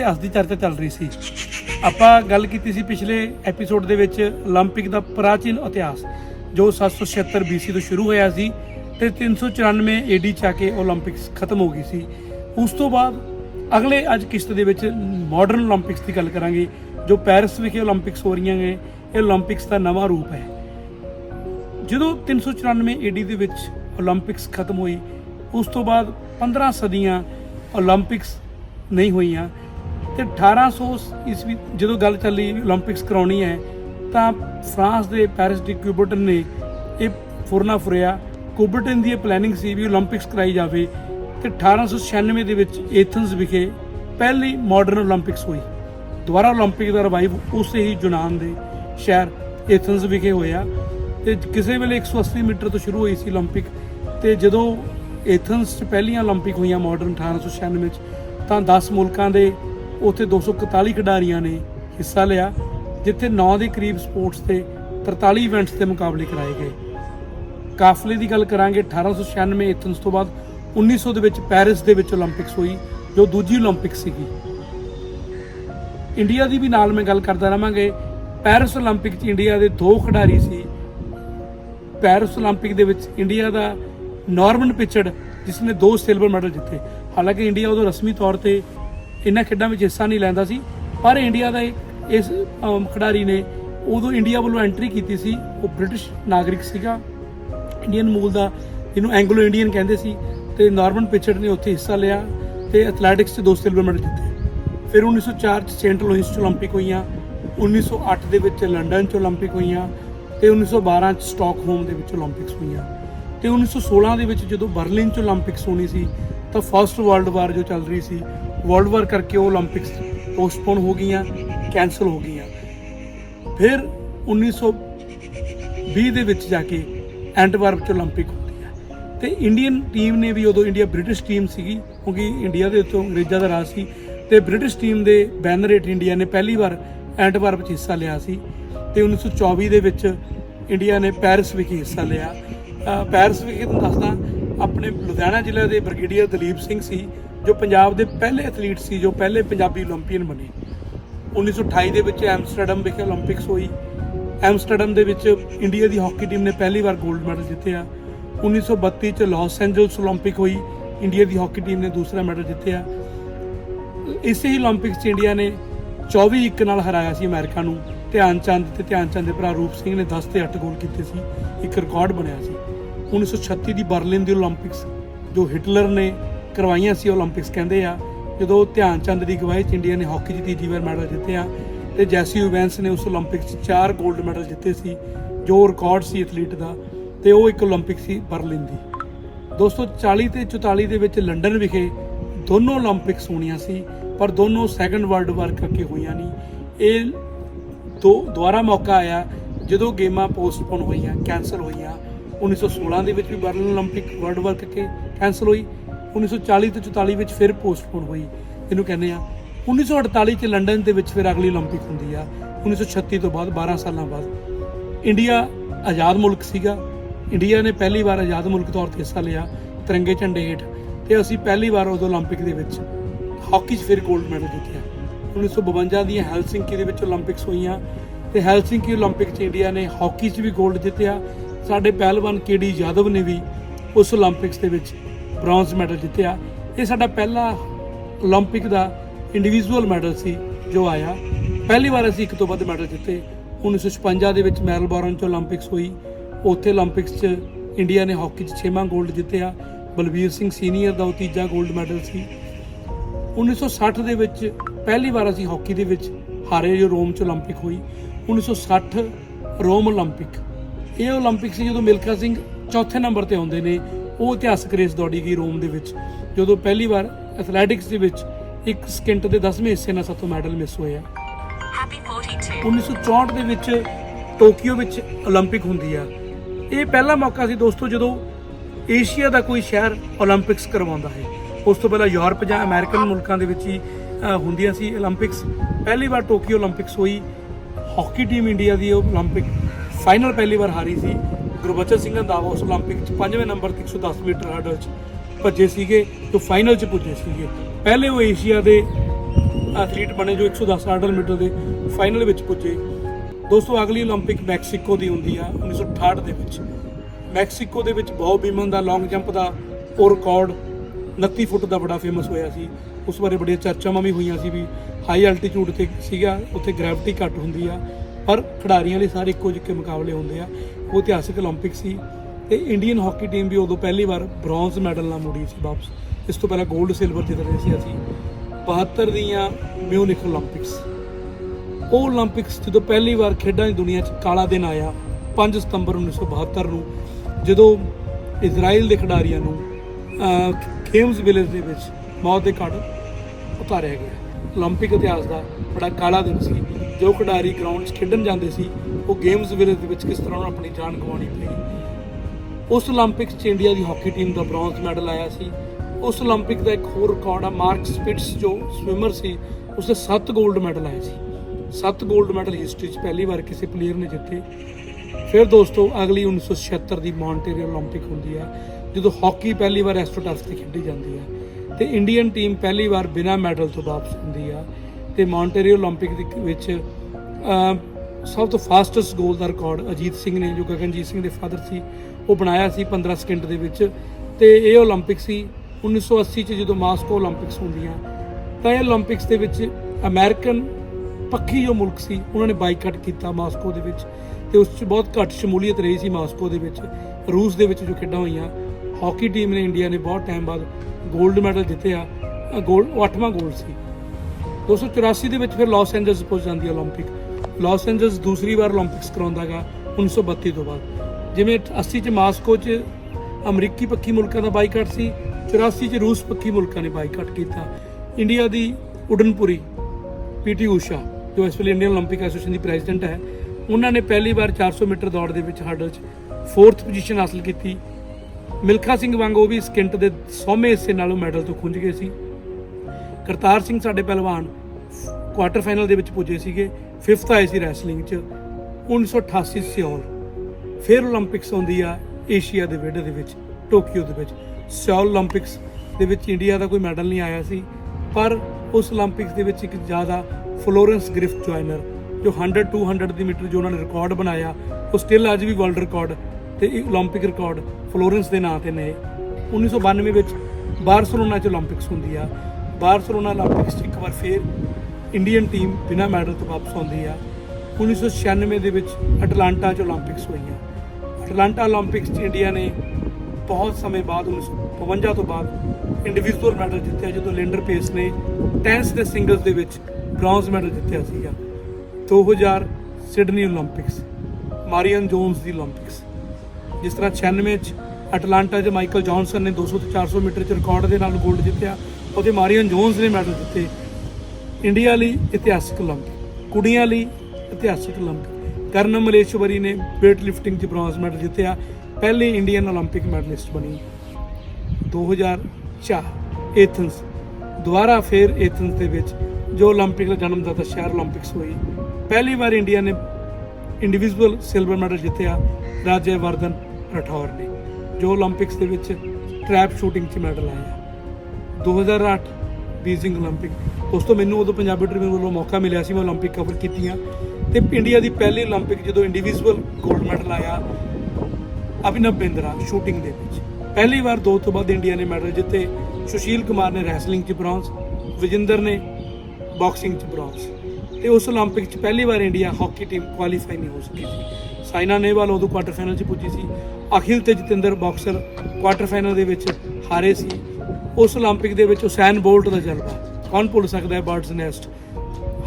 ਇਤਿਹਾਸ ਦੀ ਚਰਚਾ ਚੱਲ ਰਹੀ ਸੀ। ਆਪਾਂ ਗੱਲ ਕੀਤੀ ਸੀ ਪਿਛਲੇ ਐਪੀਸੋਡ ਦੇ ਵਿੱਚ 올림픽 ਦਾ ਪ੍ਰਾਚੀਨ ਇਤਿਹਾਸ, ਜੋ 776 BC ਤੋਂ ਸ਼ੁਰੂ ਹੋਇਆ ਸੀ ਤੇ 394 AD ਚ ਆ ਕੇ 올림픽ਸ ਖਤਮ ਹੋ ਗਈ ਸੀ। ਉਸ ਤੋਂ ਬਾਅਦ ਅਗਲੇ ਅੱਜ ਕਿਸ਼ਤ ਦੇ ਵਿੱਚ ਮਾਡਰਨ 올림픽ਸ ਦੀ ਗੱਲ ਕਰਾਂਗੇ, ਜੋ ਪੈਰਿਸ ਵਿਖੇ 올림픽ਸ ਹੋ ਰਹੀਆਂ ਨੇ, ਇਹ 올림픽ਸ ਦਾ ਨਵਾਂ ਰੂਪ ਹੈ। ਜਦੋਂ 394 AD ਦੇ ਵਿੱਚ 올림픽ਸ ਖਤਮ ਹੋਈ, ਉਸ ਤੋਂ ਬਾਅਦ 15 ਸਦੀਆਂ 올림픽ਸ ਨਹੀਂ ਹੋਈਆਂ ਤੇ 1800 ਈਸਵੀ ਜਦੋਂ ਗੱਲ ਚੱਲੀ 올림픽ਸ ਕਰਾਉਣੀ ਹੈ, ਤਾਂ ਫਰਾਂਸ ਦੇ ਪੈਰਿਸ ਦੀ ਕਿਊਬਟਨ ਨੇ ਇਹ ਫੁਰਨਾ ਫੁਰਿਆ। ਕਿਊਬਟਨ ਦੀ ਇਹ ਪਲੈਨਿੰਗ ਸੀ ਵੀ 올림픽ਸ ਕਰਾਈ ਜਾਵੇ ਤੇ 1896 ਦੇ ਵਿੱਚ ਐਥਨਸ ਵਿਖੇ ਪਹਿਲੀ ਮਾਡਰਨ 올림픽ਸ ਹੋਈ। ਦੁਬਾਰਾ 올림픽 ਦਾ ਰਿਵਾਈਵ ਉਸੇ ਹੀ ਯੂਨਾਨ ਦੇ ਸ਼ਹਿਰ ਐਥਨਸ ਵਿਖੇ ਹੋਇਆ। ਤੇ ਕਿਸੇ ਵੇਲੇ 180 ਮੀਟਰ ਤੋਂ ਸ਼ੁਰੂ ਹੋਈ ਸੀ 올림픽 ਤੇ ਜਦੋਂ ਐਥਨਸ 'ਚ ਪਹਿਲੀਆਂ 올림픽 ਹੋਈਆਂ ਮਾਡਰਨ 1896 'ਚ, ਤਾਂ 10 ਮੁਲਕਾਂ ਦੇ ਉੱਥੇ 241 ਖਿਡਾਰੀਆਂ ਨੇ ਹਿੱਸਾ ਲਿਆ, ਜਿੱਥੇ 9 ਦੇ ਕਰੀਬ ਸਪੋਰਟਸ ਤੇ 43 ਇਵੈਂਟਸ ਦੇ ਮੁਕਾਬਲੇ ਕਰਾਏ ਗਏ। ਕਾਫਲੇ ਦੀ ਗੱਲ ਕਰਾਂਗੇ 1896 ਐਥਨਸ ਤੋਂ ਬਾਅਦ 1900 ਦੇ ਵਿੱਚ ਪੈਰਿਸ ਦੇ ਵਿੱਚ 올림픽ਸ ਹੋਈ, ਜੋ ਦੂਜੀ 올림픽 ਸੀਗੀ। ਇੰਡੀਆ ਦੀ ਵੀ ਨਾਲ ਮੈਂ ਗੱਲ ਕਰਦਾ ਰਹਾਂਗੇ, ਪੈਰਿਸ 올림픽 'ਚ ਇੰਡੀਆ ਦੇ ਦੋ ਖਿਡਾਰੀ ਸੀ। ਪੈਰਿਸ 올림픽 ਦੇ ਵਿੱਚ ਇੰਡੀਆ ਦਾ ਨਾਰਮਨ ਪਿਚੜ ਜਿਸ ਨੇ ਦੋ ਸਿਲਵਰ ਮੈਡਲ ਜਿੱਤੇ। ਹਾਲਾਂਕਿ ਇੰਡੀਆ ਉਦੋਂ ਰਸਮੀ ਤੌਰ ਤੇ ਇਹਨਾਂ ਖੇਡਾਂ ਵਿੱਚ ਹਿੱਸਾ ਨਹੀਂ ਲੈਂਦਾ ਸੀ। ਪਰ ਇੰਡੀਆ ਦਾ ਇਸ ਖਿਡਾਰੀ ਨੇ ਉਦੋਂ ਇੰਡੀਆ ਵੱਲੋਂ ਐਂਟਰੀ ਕੀਤੀ ਸੀ। ਉਹ ਬ੍ਰਿਟਿਸ਼ ਨਾਗਰਿਕ ਸੀਗਾ। ਇੰਡੀਅਨ ਮੂਲ ਦਾ ਇਹਨੂੰ ਐਂਗਲੋ ਇੰਡੀਅਨ ਕਹਿੰਦੇ ਸੀ। ਤੇ ਨਾਰਮਨ ਪਿਚਰ ਨੇ ਉੱਥੇ ਹਿੱਸਾ ਲਿਆ ਤੇ ਐਥਲੈਟਿਕਸ 'ਚ ਦੋ ਸਿਲਵਰ ਮੈਡਲ ਜਿੱਤੇ। ਫਿਰ 1904 'ਚ ਸੈਂਟਰਲ ਓਹਿੰਸ 'ਚ 올림픽 ਹੋਈਆਂ 1908 ਦੇ ਵਿੱਚ ਲੰਡਨ 'ਚ 올림픽 ਹੋਈਆਂ ਤੇ 1912 'ਚ ਸਟਾਕਹੋਮ ਦੇ ਵਿੱਚ 올림픽ਸ ਹੋਈਆਂ ਤੇ 1916 ਦੇ ਵਿੱਚ ਜਦੋਂ ਬਰਲਿਨ 'ਚ 올림픽ਸ ਹੋਣੀ ਸੀ, ਤਾਂ ਫਸਟ ਵਰਲਡ ਵਾਰ ਜੋ ਚੱਲ ਰਹੀ ਸੀ ਵਰਲਡ ਵਾਰ ਕਰਕੇ ਉਹ 올림픽ਸ ਪੋਸਟਪੋਨ ਹੋ ਗਈਆਂ ਕੈਨਸਲ ਹੋ ਗਈਆਂ। ਫਿਰ 1920 ਦੇ ਵਿੱਚ ਜਾ ਕੇ ਐਂਟਵਰਪ 'ਚ 올림픽 ਹੁੰਦੀ ਹੈ। ਤੇ ਇੰਡੀਅਨ ਟੀਮ ਨੇ ਵੀ ਉਦੋਂ ਇੰਡੀਆ ਬ੍ਰਿਟਿਸ਼ ਟੀਮ ਸੀਗੀ, ਕਿਉਂਕਿ ਇੰਡੀਆ ਦੇ ਉੱਤੋਂ ਅੰਗਰੇਜ਼ਾਂ ਦਾ ਰਾਜ ਸੀ। ਤੇ ਬ੍ਰਿਟਿਸ਼ ਟੀਮ ਦੇ ਬੈਨਰ ਹੇਠ ਇੰਡੀਆ ਨੇ ਪਹਿਲੀ ਵਾਰ ਐਂਟਵਰਪ 'ਚ ਹਿੱਸਾ ਲਿਆ ਸੀ। ਤੇ 1924 ਦੇ ਵਿੱਚ ਇੰਡੀਆ ਨੇ ਪੈਰਿਸ ਵਿਖੇ ਹਿੱਸਾ ਲਿਆ। ਪੈਰਿਸ ਵਿਖੇ ਤੁਹਾਨੂੰ ਦੱਸਦਾ, ਆਪਣੇ ਲੁਧਿਆਣਾ ਜ਼ਿਲ੍ਹੇ ਦੇ ਬ੍ਰਿਗੇਡੀਅਰ ਦਲੀਪ ਸਿੰਘ ਸੀ। ਜੋ ਪੰਜਾਬ ਦੇ ਪਹਿਲੇ ਐਥਲੀਟ ਸੀ, ਜੋ ਪਹਿਲੇ ਪੰਜਾਬੀ 올림픽ੀਅਨ ਬਣੇ 1928 ਦੇ ਵਿੱਚ ਐਮਸਟਰਡਮ ਵਿਖੇ 올림픽ਸ ਹੋਈ। ਐਮਸਟਰਡਮ ਦੇ ਵਿੱਚ ਇੰਡੀਆ ਦੀ ਹਾਕੀ ਟੀਮ ਨੇ ਪਹਿਲੀ ਵਾਰ 골ਡ ਮੈਡਲ ਜਿੱਤਿਆ। 1932 ਚ ਲਾਸ ਐਂਜਲਸ 올림픽 ਹੋਈ। ਇੰਡੀਆ ਦੀ ਹਾਕੀ ਟੀਮ ਨੇ ਦੂਸਰਾ ਮੈਡਲ ਜਿੱਤਿਆ। ਇਸੇ ਹੀ 올림픽ਸ 'ਚ ਇੰਡੀਆ ਨੇ 24-1 ਨਾਲ ਹਰਾਇਆ ਸੀ ਅਮਰੀਕਾ ਨੂੰ। ਧਿਆਨ ਚੰਦ ਤੇ ਧਿਆਨ ਚੰਦ ਦੇ ਭਰਾ ਰੂਪ ਸਿੰਘ ਨੇ 10 ਤੇ 8 ਗੋਲ ਕੀਤੇ ਸੀ। ਇੱਕ ਰਿਕਾਰਡ ਬਣਿਆ ਸੀ। 1936 ਦੀ ਬਰਲਿਨ ਦੀ 올림픽ਸ ਜੋ ਹਿਟਲਰ ਨੇ ਕਰਵਾਈਆਂ ਸੀ 올림픽ਸ ਕਹਿੰਦੇ ਆ, ਜਦੋਂ ਧਿਆਨ ਚੰਦ ਦੀ ਗਵਾਹੀ 'ਚ ਇੰਡੀਆ ਨੇ ਹਾਕੀ ਜਿੱਤੀ ਤੀਜੀ ਵਾਰ ਮੈਡਲ ਜਿੱਤਿਆ ਤੇ ਜੈਸੀ ਓਵੈਂਸ ਨੇ ਉਸ 올림픽ਸ 'ਚ ਚਾਰ 골ਡ ਮੈਡਲ ਜਿੱਤੇ ਸੀ, ਜੋ ਰਿਕਾਰਡ ਸੀ ਐਥਲੀਟ ਦਾ, ਤੇ ਉਹ ਇੱਕ 올림픽 ਸੀ ਬਰਲਿਨ ਦੀ। 240 ਤੇ 44 ਦੇ ਵਿੱਚ ਲੰਡਨ ਵਿਖੇ ਦੋਨੋਂ 올림픽ਸ ਹੋਣੀਆਂ ਸੀ, ਪਰ ਦੋਨੋਂ ਸੈਕੰਡ ਵਰਲਡ ਵਾਰ ਕਰਕੇ ਹੋਈਆਂ ਨਹੀਂ। ਇਹ ਦੋ ਦੁਆਰਾ ਮੌਕਾ ਆਇਆ, ਜਦੋਂ ਗੇਮਾਂ ਪੋਸਟਪੋਨ ਹੋਈਆਂ ਕੈਨਸਲ ਹੋਈਆਂ। 1916 ਦੇ ਵਿੱਚ ਵੀ ਬਰਲਿਨ 올림픽 ਵਰਲਡ ਵਾਰ ਕਰਕੇ ਕੈਨਸਲ ਹੋਈ। 1940 ਤੋਂ 44 ਵਿੱਚ ਫਿਰ ਪੋਸਟਪੋਨ ਹੋਈ, ਇਹਨੂੰ ਕਹਿੰਦੇ ਆ। 1948 ਚ ਲੰਡਨ ਦੇ ਵਿੱਚ ਫਿਰ ਅਗਲੀ 올림픽 ਹੁੰਦੀ ਆ 1936 ਤੋਂ ਬਾਅਦ 12 ਸਾਲਾਂ ਬਾਅਦ। ਇੰਡੀਆ ਆਜ਼ਾਦ ਮੁਲਕ ਸੀਗਾ। ਇੰਡੀਆ ਨੇ ਪਹਿਲੀ ਵਾਰ ਆਜ਼ਾਦ ਮੁਲਕ ਤੌਰ ਤੇ ਹਿੱਸਾ ਲਿਆ, ਤਿਰੰਗੇ ਝੰਡੇ ਹੇਠ। ਤੇ ਅਸੀਂ ਪਹਿਲੀ ਵਾਰ ਉਦੋਂ 올림픽 ਦੇ ਵਿੱਚ ਹਾਕੀ 'ਚ ਫਿਰ 골ਡ ਮੈਡਲ ਜਿੱਤਿਆ 1952 ਦੀਆਂ ਹੈਲਸਿੰਕੀ ਦੇ ਵਿੱਚ 올림픽ਸ ਹੋਈਆਂ। ਤੇ ਹੈਲਸਿੰਕੀ 올림픽 'ਚ ਇੰਡੀਆ ਨੇ ਹਾਕੀ 'ਚ ਵੀ 골ਡ ਜਿੱਤਿਆ। ਸਾਡੇ ਪਹਿਲਵਾਨ ਕੇਡੀ ਯਾਦਵ ਨੇ ਵੀ ਉਸ 올림픽ਸ ਦੇ ਵਿੱਚ ਬ੍ਰੌਂਜ਼ ਮੈਡਲ ਜਿੱਤਿਆ। ਇਹ ਸਾਡਾ ਪਹਿਲਾ 올림픽 ਦਾ ਇੰਡੀਵਿਜੂਅਲ ਮੈਡਲ ਸੀ ਜੋ ਆਇਆ। ਪਹਿਲੀ ਵਾਰ ਅਸੀਂ ਇੱਕ ਤੋਂ ਵੱਧ ਮੈਡਲ ਜਿੱਤੇ। 1956 ਦੇ ਵਿੱਚ ਮੈਲਬੌਰਨ 'ਚ 올림픽ਸ ਹੋਈ। ਉੱਥੇ 올림픽ਸ 'ਚ ਇੰਡੀਆ ਨੇ ਹਾਕੀ 'ਚ 6ਵਾਂ 골ਡ ਜਿੱਤਿਆ। ਬਲਬੀਰ ਸਿੰਘ ਸੀਨੀਅਰ ਦਾ ਉਹ ਤੀਜਾ 골ਡ ਮੈਡਲ ਸੀ 1960 ਦੇ ਵਿੱਚ ਪਹਿਲੀ ਵਾਰ ਅਸੀਂ ਹਾਕੀ ਦੇ ਵਿੱਚ ਹਾਰੇ ਜੋ ਰੋਮ 'ਚ 올림픽 ਹੋਈ 1960 ਰੋਮ 올림픽 ਇਹ 올림픽ਸ ਜਦੋਂ ਮਿਲਖਾ ਸਿੰਘ ਚੌਥੇ ਨੰਬਰ ਤੇ ਆਉਂਦੇ ਨੇ ਉਹ ਇਤਿਹਾਸਕ ਰੇਸ ਦੌੜੀ ਗਈ ਰੋਮ ਦੇ ਵਿੱਚ ਜਦੋਂ ਪਹਿਲੀ ਵਾਰ ਐਥਲੈਟਿਕਸ ਦੇ ਵਿੱਚ ਇੱਕ ਸਕਿੰਟ ਦੇ 10ਵੇਂ ਹਿੱਸੇ ਨਾਲ ਸਭ ਤੋਂ ਮੈਡਲ ਮਿਸ ਹੋਇਆ ਹੈਪੀ 42 1964 ਦੇ ਵਿੱਚ ਟੋਕੀਓ ਵਿੱਚ 올림픽 ਹੁੰਦੀ ਆ। ਇਹ ਪਹਿਲਾ ਮੌਕਾ ਸੀ ਦੋਸਤੋ ਜਦੋਂ ਏਸ਼ੀਆ ਦਾ ਕੋਈ ਸ਼ਹਿਰ 올림픽ਸ ਕਰਵਾਉਂਦਾ ਹੈ। ਉਸ ਤੋਂ ਪਹਿਲਾਂ ਯੂਰਪ ਜਾਂ ਅਮਰੀਕਨ ਮੁਲਕਾਂ ਦੇ ਵਿੱਚ ਹੀ ਹੁੰਦੀਆਂ ਸੀ 올림픽ਸ ਪਹਿਲੀ ਵਾਰ ਟੋਕੀਓ 올림픽ਸ ਹੋਈ। ਹਾਕੀ ਟੀਮ ਇੰਡੀਆ ਦੀ ਉਹ 올림픽 ਫਾਈਨਲ ਪਹਿਲੀ ਵਾਰ ਹਾਰੀ ਸੀ। ਗੁਰਬਚਨ ਸਿੰਘ ਰੰਧਾਵਾ ਉਸ 올림픽 ਚ ਪੰਜਵੇਂ ਨੰਬਰ ਤੇ 110 ਮੀਟਰ ਹਰਡਲ ਚ ਭੱਜੇ ਸੀਗੇ ਜੋ ਫਾਈਨਲ ਚ ਪੁੱਜੇ ਸੀਗੇ ਪਹਿਲੇ ਉਹ ਏਸ਼ੀਆ ਦੇ ਐਥਲੀਟ ਬਣੇ ਜੋ 110 ਹਰਡਲ ਮੀਟਰ ਦੇ ਫਾਈਨਲ ਵਿੱਚ ਪੁੱਜੇ ਦੋਸਤੋ ਅਗਲੀ 올림픽 ਮੈਕਸੀਕੋ ਦੀ ਹੁੰਦੀ ਆ 1968 ਦੇ ਵਿੱਚ ਮੈਕਸੀਕੋ ਦੇ ਵਿੱਚ ਬੌਬ ਬੀਮਨ ਦਾ ਲੌਂਗ ਜੰਪ ਦਾ ਉਹ ਰਿਕਾਰਡ 29 ਫੁੱਟ ਦਾ ਬੜਾ ਫੇਮਸ ਹੋਇਆ ਸੀ ਉਸ ਬਾਰੇ ਬੜੀਆਂ ਚਰਚਾਵਾਂ ਵੀ ਹੋਈਆਂ ਸੀ ਵੀ ਹਾਈ ਐਲਟੀਟਿਊਡ ਤੇ ਸੀਗਾ ਉੱਥੇ ਗ੍ਰੈਵਿਟੀ ਘੱਟ ਹੁੰਦੀ ਆ ਪਰ ਖਿਡਾਰੀਆਂ ਲਈ ਸਾਰੇ ਇੱਕੋ ਜਿਹੇ ਮੁਕਾਬਲੇ ਹੁੰਦੇ ਆ ਉਹ ਇਤਿਹਾਸਿਕ 올림픽 ਸੀ ਤੇ ਇੰਡੀਅਨ ਹਾਕੀ ਟੀਮ ਵੀ ਉਦੋਂ ਪਹਿਲੀ ਵਾਰ ਬ੍ਰੌਂਜ਼ ਮੈਡਲ ਨਾਲ ਮੁੜੀ ਸੀ ਵਾਪਸ। ਇਸ ਤੋਂ ਪਹਿਲਾਂ 골ਡ ਸਿਲਵਰ ਜਿੱਤ ਰਹੇ ਸੀ ਅਸੀਂ। 72 ਦੀਆਂ ਮਿਊਨਿਕ 올림픽ਸ ਉਹ 올림픽ਸ ਜਦੋਂ ਪਹਿਲੀ ਵਾਰ ਖੇਡਾਂ ਦੀ ਦੁਨੀਆ 'ਚ ਕਾਲਾ ਦਿਨ ਆਇਆ 5 ਸਤੰਬਰ 1972 ਨੂੰ, ਜਦੋਂ ਇਜ਼ਰਾਈਲ ਦੇ ਖਿਡਾਰੀਆਂ ਨੂੰ ਖੇਮਸ ਵਿਲੇਜ ਦੇ ਵਿੱਚ ਮੌਤ ਦੇ ਘਾਟ ਉਤਾਰਿਆ ਗਿਆ। 올림픽 ਇਤਿਹਾਸ ਦਾ ਬੜਾ ਕਾਲਾ ਦਿਨ ਸੀ। ਜੋ ਖਿਡਾਰੀ ਗਰਾਊਂਡ 'ਚ ਖੇਡਣ ਜਾਂਦੇ ਸੀ, ਉਹ ਗੇਮਸ ਵਿਰੇ ਦੇ ਵਿੱਚ ਕਿਸ ਤਰ੍ਹਾਂ ਉਹਨਾਂ ਆਪਣੀ ਜਾਨ ਗਵਾਉਣੀ ਪਈ? ਉਸ 올림픽ਸ 'ਚ ਇੰਡੀਆ ਦੀ ਹਾਕੀ ਟੀਮ ਦਾ ਬ੍ਰੌਂਜ਼ ਮੈਡਲ ਆਇਆ ਸੀ। ਉਸ 올림픽 ਦਾ ਇੱਕ ਹੋਰ ਰਿਕਾਰਡ ਆ ਮਾਰਕ ਸਪਿਟਸ ਜੋ ਸਵਿਮਰ ਸੀ, ਉਸਦੇ 7 골ਡ ਮੈਡਲ ਆਏ ਸੀ। 7 골ਡ ਮੈਡਲ ਹਿਸਟਰੀ 'ਚ ਪਹਿਲੀ ਵਾਰ ਕਿਸੇ ਪਲੇਅਰ ਨੇ ਜਿੱਤੇ। ਫਿਰ ਦੋਸਤੋ, ਅਗਲੀ 1976 ਦੀ ਮੌਂਟੇਰੀਅਲ 올림픽 ਹੁੰਦੀ ਹੈ ਜਦੋਂ ਹਾਕੀ ਪਹਿਲੀ ਵਾਰ ਐਸਟ੍ਰੋਟਰਫ ਤੇ ਖੇਡੀ ਜਾਂਦੀ ਹੈ ਤੇ ਇੰਡੀਅਨ ਟੀਮ ਪਹਿਲੀ ਵਾਰ ਬਿਨਾ ਮੈਡਲ ਤੋਂ ਵਾਪਸ ਹੁੰਦੀ ਆ। ਤੇ ਮੌਂਟੇਰੀਓ 올림픽 ਦੇ ਵਿੱਚ ਸਭ ਤੋਂ ਫਾਸਟੈਸਟ ਗੋਲ ਦਾ ਰਿਕਾਰਡ ਅਜੀਤ ਸਿੰਘ ਨੇ, ਜੋ ਗਗਨਜੀਤ ਸਿੰਘ ਦੇ ਫਾਦਰ ਸੀ, ਉਹ ਬਣਾਇਆ ਸੀ 15 ਸਕਿੰਟ ਦੇ ਵਿੱਚ। ਤੇ ਇਹ 올림픽 ਸੀ 1980 ਚ ਜਦੋਂ ਮਾਸਕੋ 올림픽ਸ ਹੁੰਦੀਆਂ, ਤਾਂ ਇਹ 올림픽ਸ ਦੇ ਵਿੱਚ ਅਮਰੀਕਨ ਪੱਖੀ ਜੋ ਮੁਲਕ ਸੀ, ਉਹਨਾਂ ਨੇ ਬਾਈਕਾਟ ਕੀਤਾ ਮਾਸਕੋ ਦੇ ਵਿੱਚ। ਤੇ ਉਸ 'ਚ ਬਹੁਤ ਘੱਟ ਸ਼ਮੂਲੀਅਤ ਰਹੀ ਸੀ ਮਾਸਕੋ ਦੇ ਵਿੱਚ। ਰੂਸ ਦੇ ਵਿੱਚ ਜੋ ਖੇਡਾਂ ਹੋਈਆਂ ਹਾਕੀ ਟੀਮ ਨੇ ਇੰਡੀਆ ਨੇ ਬਹੁਤ ਟਾਈਮ ਬਾਅਦ 골ਡ ਮੈਡਲ ਜਿੱਤਿਆ। 골ਡ 8ਵਾਂ 골ਡ ਸੀ। 284 ਦੇ ਵਿੱਚ ਫਿਰ ਲਾਸ ਐਂਜਲਸ ਪਹੁੰਚ ਜਾਂਦੀ ਹੈ 올림픽 ਲਾਸ ਐਂਜਲਸ ਦੂਸਰੀ ਵਾਰ 올림픽ਸ ਕਰਾਉਂਦਾਗਾ 1932 ਤੋਂ ਬਾਅਦ। ਜਿਵੇਂ 80 ਚ ਮਾਸਕੋ ਚ ਅਮਰੀਕੀ ਪੱਖੀ ਮੁਲਕਾਂ ਦਾ ਬਾਈਕਾਟ ਸੀ 84 ਚ ਰੂਸ ਪੱਖੀ ਮੁਲਕਾਂ ਨੇ ਬਾਈਕਾਟ ਕੀਤਾ। ਇੰਡੀਆ ਦੀ ਉਡਨਪੁਰੀ ਪੀਟੀ ਊਸ਼ਾ, ਜੋ ਇਸ ਵੇਲੇ ਇੰਡੀਅਨ 올림픽 ਐਸੋਸੀਏਸ਼ਨ ਦੀ ਪ੍ਰੈਜ਼ੀਡੈਂਟ ਹੈ, ਉਹਨਾਂ ਨੇ ਪਹਿਲੀ ਵਾਰ 400 ਮੀਟਰ ਦੌੜ ਦੇ ਵਿੱਚ ਹਰਡਲ 'ਚ ਫੋਰਥ ਪੋਜੀਸ਼ਨ ਹਾਸਲ ਕੀਤੀ। ਮਿਲਖਾ ਸਿੰਘ ਵਾਂਗ ਉਹ ਵੀ ਸਕਿੰਟ ਦੇ ਸੌਵੇਂ ਹਿੱਸੇ ਨਾਲੋਂ ਮੈਡਲ ਤੋਂ ਖੁੰਝ ਗਏ ਸੀ। ਕਰਤਾਰ ਸਿੰਘ ਸਾਡੇ ਪਹਿਲਵਾਨ ਕੁਆਟਰ ਫਾਈਨਲ ਦੇ ਵਿੱਚ ਪੁੱਜੇ ਸੀਗੇ 5th ਆਏ ਸੀ ਰੈਸਲਿੰਗ 'ਚ 1988 ਸਿਓਲ। ਫਿਰ 올림픽ਸ ਹੁੰਦੀ ਆ ਏਸ਼ੀਆ ਦੇ ਵਿਡ ਦੇ ਵਿੱਚ ਟੋਕੀਓ ਦੇ ਵਿੱਚ। ਸਿਓਲ 올림픽ਸ ਦੇ ਵਿੱਚ ਇੰਡੀਆ ਦਾ ਕੋਈ ਮੈਡਲ ਨਹੀਂ ਆਇਆ ਸੀ, ਪਰ ਉਸ 올림픽ਸ ਦੇ ਵਿੱਚ ਇੱਕ ਜ਼ਿਆਦਾ ਫਲੋਰੈਂਸ ਗ੍ਰਿਫ ਜੁਆਇਨਰ ਜੋ 100 200 ਦੀ ਮੀਟਰ ਜੋ ਉਹਨਾਂ ਨੇ ਰਿਕਾਰਡ ਬਣਾਇਆ, ਉਹ ਸਟਿਲ ਅੱਜ ਵੀ ਵਰਲਡ ਰਿਕਾਰਡ ਤੇ ਇੱਕ 올림픽 ਰਿਕਾਰਡ ਫਲੋਰੈਂਸ ਦੇ ਨਾਂ ਤੇ ਨੇ। 1992 ਵਿੱਚ ਬਾਰਸਲੋਨਾ 'ਚ 올림픽ਸ ਹੁੰਦੀ ਆ। ਬਾਰਸਲੋਨਾ 올림픽ਸ 'ਚ ਇੱਕ ਵਾਰ ਫੇਰ ਇੰਡੀਅਨ ਟੀਮ ਬਿਨਾ ਮੈਡਲ ਤੋਂ ਵਾਪਸ ਆਉਂਦੀ ਆ। 1996 ਦੇ ਵਿੱਚ ਅਟਲਾਂਟਾ 'ਚ 올림픽ਸ ਹੋਈਆਂ। ਅਟਲਾਂਟਾ 올림픽ਸ 'ਚ ਇੰਡੀਆ ਨੇ ਬਹੁਤ ਸਮੇਂ ਬਾਅਦ 1952 ਤੋਂ ਬਾਅਦ ਇੰਡੀਵਿਜੂਅਲ ਮੈਡਲ ਜਿੱਤਿਆ, ਜਦੋਂ ਲੈਂਡਰ ਪੇਸ ਨੇ ਟੈਨਸ ਦੇ ਸਿੰਗਲਸ ਦੇ ਵਿੱਚ ਬ੍ਰੌਂਜ਼ ਮੈਡਲ ਜਿੱਤਿਆ ਸੀਗਾ। 2000 ਸਿਡਨੀ 올림픽ਸ ਮਾਰੀਅਨ ਜੋਨਸ ਦੀ 올림픽ਸ ਜਿਸ ਤਰ੍ਹਾਂ 96 ਚ ਅਟਲਾਂਟਾ 'ਚ ਮਾਈਕਲ ਜੌਨਸਨ ਨੇ 200 ਤੋਂ 400 ਮੀਟਰ 'ਚ ਰਿਕਾਰਡ ਦੇ ਨਾਲ ਗੋਲਡ ਜਿੱਤਿਆ, ਉਹਦੇ ਮਾਰੀਅਨ ਜੋਨਸ ਨੇ ਮੈਡਲ ਜਿੱਤੇ। ਇੰਡੀਆ ਲਈ ਇਤਿਹਾਸਿਕ ਲੰਬੀ ਕੁੜੀਆਂ ਲਈ ਇਤਿਹਾਸਿਕ ਲੰਬੀ ਕਰਨ ਮਲੇਸ਼ਵਰੀ ਨੇ weight lifting 'ਚ ਬ੍ਰੌਂਜ਼ ਮੈਡਲ ਜਿੱਤਿਆ, ਪਹਿਲੀ ਇੰਡੀਅਨ 올림픽 ਮੈਡਲਿਸਟ ਬਣੀ 2004 ਐਥਨਸ ਦੁਬਾਰਾ ਫਿਰ ਐਥਨਸ ਦੇ ਵਿੱਚ, ਜੋ 올림픽 ਦਾ ਜਨਮ ਜਨਮਦਾਤਾ ਸ਼ਹਿਰ 올림픽ਸ ਹੋਈ। ਪਹਿਲੀ ਵਾਰ ਇੰਡੀਆ ਨੇ ਇੰਡੀਵਿਜੂਅਲ ਸਿਲਵਰ ਮੈਡਲ ਜਿੱਤਿਆ ਰਾਜੇ ਵਰਧਨ ਰਠੌਰ ਨੇ, ਜੋ 올림픽ਸ ਦੇ ਵਿੱਚ ਟ੍ਰੈਪ ਸ਼ੂਟਿੰਗ 'ਚ ਮੈਡਲ ਆਇਆ। 2008 ਵੀਰ ਸਿੰਘ 올림픽। ਉਸ ਤੋਂ ਮੈਨੂੰ ਉਦੋਂ ਪੰਜਾਬੀ ਟ੍ਰਿਬਿਊਨ ਵੱਲੋਂ ਮੌਕਾ ਮਿਲਿਆ ਸੀ, ਮੈਂ 올림픽 ਕਵਰ ਕੀਤੀਆਂ ਤੇ ਇੰਡੀਆ ਦੀ ਪਹਿਲੀ 올림픽 ਜਦੋਂ ਇੰਡੀਵਿਜੂਅਲ 골ਡ ਮੈਡਲ ਆਇਆ, ਅਭਿਨਵ ਬਿੰਦਰਾ ਸ਼ੂਟਿੰਗ ਦੇ ਵਿੱਚ। ਪਹਿਲੀ ਵਾਰ ਦੋ ਤੋਂ ਬਾਅਦ ਇੰਡੀਆ ਨੇ ਮੈਡਲ ਜਿੱਤੇ। ਸੁਸ਼ੀਲ ਕੁਮਾਰ ਨੇ ਰੈਸਲਿੰਗ 'ਚ ਬ੍ਰੌਂਜ਼ ਵਿਜਿੰਦਰ ਨੇ ਬਾਕਸਿੰਗ 'ਚ ਬ੍ਰੌਂਜ਼ ਤੇ ਉਸ 올림픽 'ਚ ਪਹਿਲੀ ਵਾਰ ਇੰਡੀਆ ਹਾਕੀ ਟੀਮ ਕੁਆਲੀਫਾਈ ਨਹੀਂ ਹੋ ਸਕੀ ਸੀ। ਸਾਈਨਾ ਨੇਹਵਾਲ ਉਦੋਂ ਕੁਆਟਰ ਫਾਈਨਲ 'ਚ ਪੁੱਜੀ ਸੀ। ਅਖਿਲ ਤੇ ਜਤਿੰਦਰ ਬਾਕਸਰ ਕੁਆਟਰ ਫਾਈਨਲ ਦੇ ਵਿੱਚ ਹਾਰੇ ਸੀ। ਉਸ 올림픽 ਦੇ ਵਿੱਚ ਉਸੈਨ ਬੋਲਟ ਦਾ ਜਲਵਾ ਕੌਣ ਭੁੱਲ ਸਕਦਾ ਹੈ ਬਰਡਸ ਨੈਸਟ?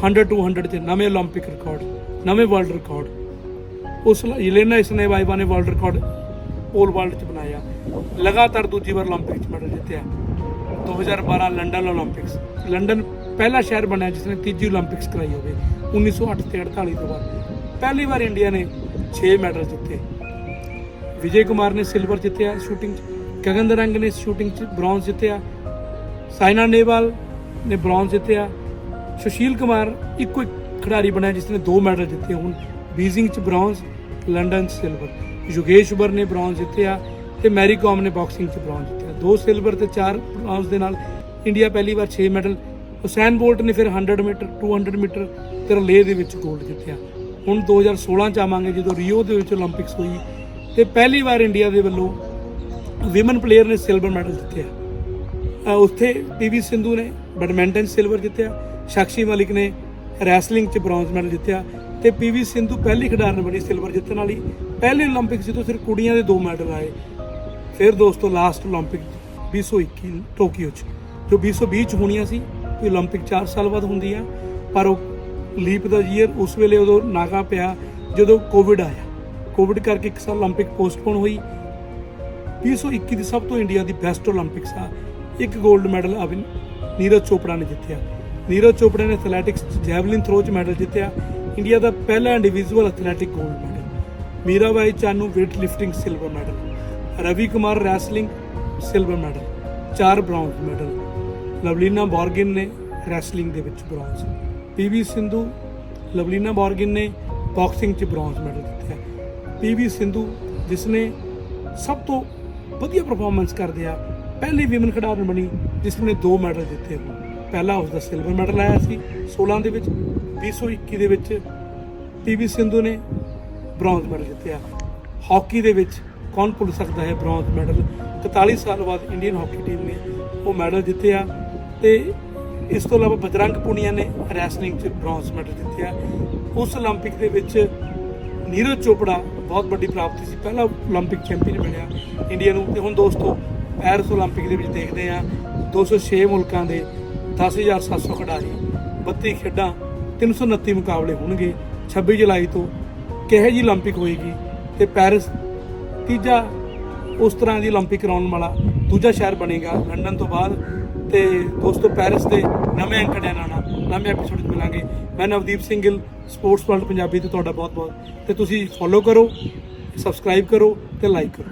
100 200 ਤੇ ਨਵੇਂ 올림픽 ਰਿਕਾਰਡ ਨਵੇਂ ਵਰਲਡ ਰਿਕਾਰਡ ਉਸ ਯਲੇਨਾ ਇਸਨੇਵਾਈਵਾ ਨੇ ਵਰਲਡ ਰਿਕਾਰਡ ਪੋਲ ਵਰਲਡ ਚ ਬਣਾਇਆ। ਲਗਾਤਾਰ ਦੂਜੀ ਵਾਰ 올림픽 ਚ ਮੈਡਲ ਜਿੱਤਿਆ। 2012 ਲੰਡਨ 올림픽ਸ ਲੰਡਨ ਪਹਿਲਾ ਸ਼ਹਿਰ ਬਣਿਆ ਜਿਸ ਨੇ ਤੀਜੀ 올림픽ਸ ਕਰਾਈ ਹੋਵੇ 1908 ਤੇ 48 ਤੋਂ ਬਾਅਦ। ਪਹਿਲੀ ਵਾਰ ਇੰਡੀਆ ਨੇ 6 ਮੈਡਲ ਜਿੱਤੇ। ਵਿਜੇ ਕੁਮਾਰ ਨੇ ਸਿਲਵਰ ਜਿੱਤਿਆ ਸ਼ੂਟਿੰਗ 'ਚ। ਗਗਨ ਰੰਗ ਨੇ ਸ਼ੂਟਿੰਗ 'ਚ ਬ੍ਰੌਂਜ਼ ਜਿੱਤਿਆ ਸਾਇਨਾ ਨੇਵਾਲ ਨੇ ਬ੍ਰੌਂਜ਼ ਜਿੱਤਿਆ ਸੁਸ਼ੀਲ ਕੁਮਾਰ ਇੱਕੋ ਇੱਕ ਖਿਡਾਰੀ ਬਣਿਆ ਜਿਸ ਨੇ ਦੋ ਮੈਡਲ ਜਿੱਤੇ ਹੁਣ। ਬੀਜ਼ਿੰਗ 'ਚ bronze London silver Yogeshwar ਨੇ ਬ੍ਰੌਂਜ਼ ਜਿੱਤਿਆ ਤੇ ਮੈਰੀ ਕਾਮ ਨੇ ਬਾਕਸਿੰਗ 'ਚ ਬ੍ਰੌਂਜ਼ ਜਿੱਤਿਆ ਦੋ ਸਿਲਵਰ ਤੇ ਚਾਰ ਬ੍ਰੌਂਜ਼ ਦੇ ਨਾਲ ਇੰਡੀਆ ਪਹਿਲੀ ਵਾਰ 6 ਮੈਡਲ। ਹੁਸੈਨ ਬੋਲਟ ਨੇ ਫਿਰ 100 ਮੀਟਰ 200 ਮੀਟਰ ਤੇ ਰਿਲੇ ਦੇ ਵਿੱਚ ਗੋਲਡ ਜਿੱਤਿਆ ਹੁਣ 2016 ਚ ਆਵਾਂਗੇ ਜਦੋਂ ਰੀਓ ਦੇ ਵਿੱਚ 올림픽ਸ ਹੋਈ ਤੇ ਪਹਿਲੀ ਵਾਰ ਇੰਡੀਆ ਦੇ ਵੱਲੋਂ ਵਿਮਨ ਪਲੇਅਰ ਨੇ ਸਿਲਵਰ ਮੈਡਲ ਜਿੱਤਿਆ। ਉੱਥੇ ਪੀਵੀ ਸਿੰਧੂ ਨੇ ਬੈਡਮਿੰਟਨ ਸਿਲਵਰ ਜਿੱਤਿਆ, ਸ਼ਾਕਸ਼ੀ ਮਲਿਕ ਨੇ ਰੈਸਲਿੰਗ 'ਚ ਬ੍ਰੌਂਜ਼ ਮੈਡਲ ਜਿੱਤਿਆ ਤੇ ਪੀਵੀ ਸਿੰਧੂ ਪਹਿਲੀ ਖਿਡਾਰਨ ਬਣੀ ਸਿਲਵਰ ਜਿੱਤਣ ਵਾਲੀ। ਪਹਿਲੇ 올림픽 ਤੋਂ ਸਿਰ ਕੁੜੀਆਂ ਦੇ ਦੋ ਮੈਡਲ ਆਏ। ਫਿਰ ਦੋਸਤੋ ਲਾਸਟ 올림픽 2021 ਟੋਕੀਓ 'ਚ, ਜੋ 2020 'ਚ ਹੋਣੀਆਂ ਸੀ ਕਿ 올림픽 4 ਸਾਲ ਬਾਅਦ ਹੁੰਦੀ ਆ ਪਰ ਉਹ ਲੀਪ ਦਾ ਜੀਅਰ ਉਸ ਵੇਲੇ ਉਦੋਂ ਨਾਗਾ ਪਿਆ ਜਦੋਂ ਕੋਵਿਡ ਆਇਆ। ਕੋਵਿਡ ਕਰਕੇ ਇੱਕ ਸਾਲ 올림픽 ਪੋਸਟਪੋਨ ਹੋਈ। 2021 ਦੀ ਸਭ ਤੋਂ ਇੰਡੀਆ ਦੀ ਬੈਸਟ 올림픽ਸ ਆ। ਇੱਕ 골ਡ ਮੈਡਲ ਆ ਨੀਰਜ ਚੋਪੜਾ ਨੇ ਜਿੱਤਿਆ। ਨੀਰਜ ਚੋਪੜਾ ਨੇ ਐਥਲੈਟਿਕਸ ਜੈਵਲਿਨ ਥਰੋ 'ਚ ਮੈਡਲ ਜਿੱਤਿਆ। ਇੰਡੀਆ ਦਾ ਪਹਿਲਾ ਇੰਡੀਵਿਜੂਅਲ ਐਥਲੈਟਿਕ 골ਡ medal Mirabai Chanu weight lifting silver medal Ravi Kumar wrestling silver medal ਚਾਰ ਬ੍ਰੌਂਜ਼ ਮੈਡਲ ਲਵਲੀਨਾ ਬੋਰਗਿਨ ਨੇ ਰੈਸਲਿੰਗ ਦੇ ਵਿੱਚ bronze P V Sindhu, Lovlina Borgohain ਨੇ ਬਾਕਸਿੰਗ 'ਚ ਬ੍ਰੌਂਜ਼ ਮੈਡਲ ਜਿੱਤਿਆ। ਪੀਵੀ ਸਿੰਧੂ ਜਿਸ ਨੇ ਸਭ ਤੋਂ ਵਧੀਆ ਪਰਫਾਰਮੈਂਸ ਕਰਦੇ ਆ ਪਹਿਲੀ ਵਿਮਨ ਖਿਡਾਰਨ ਬਣੀ ਜਿਸ ਨੇ ਦੋ ਮੈਡਲ ਜਿੱਤੇ ਪਹਿਲਾ ਉਸ ਦਾ ਸਿਲਵਰ ਮੈਡਲ ਆਇਆ ਸੀ 16 ਦੇ ਵਿੱਚ 2021 ਦੇ ਵਿੱਚ ਪੀਵੀ ਸਿੰਧੂ ਨੇ ਬ੍ਰੌਂਜ਼ ਮੈਡਲ ਜਿੱਤਿਆ ਹਾਕੀ ਦੇ ਵਿੱਚ ਕੌਣ ਭੁੱਲ ਸਕਦਾ ਹੈ ਬ੍ਰੌਂਜ਼ ਮੈਡਲ 43 ਸਾਲ ਬਾਅਦ ਇੰਡੀਅਨ ਹਾਕੀ ਟੀਮ ਨੇ ਉਹ ਮੈਡਲ ਜਿੱਤਿਆ ਤੇ ਇਸ ਤੋਂ ਇਲਾਵਾ ਬਜਰੰਗ ਪੁਨੀਆ ਨੇ ਰੈਸਲਿੰਗ 'ਚ ਬ੍ਰੌਂਜ਼ ਮੈਡਲ ਜਿੱਤਿਆ ਉਸ 올림픽 ਦੇ ਵਿੱਚ ਨੀਰਜ ਚੋਪੜਾ ਬਹੁਤ ਵੱਡੀ ਪ੍ਰਾਪਤੀ ਸੀ ਪਹਿਲਾ 올림픽 ਚੈਂਪੀਅਨ ਬਣਿਆ ਇੰਡੀਆ ਨੂੰ ਤੇ ਹੁਣ ਦੋਸਤੋ ਪੈਰਿਸ 올림픽 ਦੇ ਵਿੱਚ ਦੇਖਦੇ ਆ 206 ਮੁਲਕਾਂ ਦੇ 10700 ਖਿਡਾਰੀ 32 ਖੇਡਾਂ 329 ਮੁਕਾਬਲੇ ਹੋਣਗੇ 26 ਜੁਲਾਈ ਤੋਂ ਕਿਹੋ ਜੀ 올림픽 ਹੋਏਗੀ ਤੇ ਪੈਰਿਸ ਤੀਜਾ ਉਸ ਤਰ੍ਹਾਂ ਦੀ 올림픽 ਕਰਾਉਣ ਵਾਲਾ ਦੂਜਾ ਸ਼ਹਿਰ ਬਣੇਗਾ ਲੰਡਨ ਤੋਂ ਬਾਅਦ ਤੇ ਦੋਸਤੋ ਪੈਰਿਸ ਦੇ ਨਵੇਂ ਅੰਕੜਿਆਂ ਨਾਲ ਨਵੇਂ ਐਪੀਸੋਡ 'ਚ ਮਿਲਾਂਗੇ। ਮੈਂ ਨਵਦੀਪ ਸਿੰਘ ਗਿੱਲ ਸਪੋਰਟਸ ਵਰਲਡ ਪੰਜਾਬੀ ਤੇ ਤੁਹਾਡਾ ਬਹੁਤ ਬਹੁਤ ਤੇ ਤੁਸੀਂ ਫੋਲੋ ਕਰੋ ਸਬਸਕ੍ਰਾਈਬ ਕਰੋ ਤੇ ਲਾਈਕ ਕਰੋ।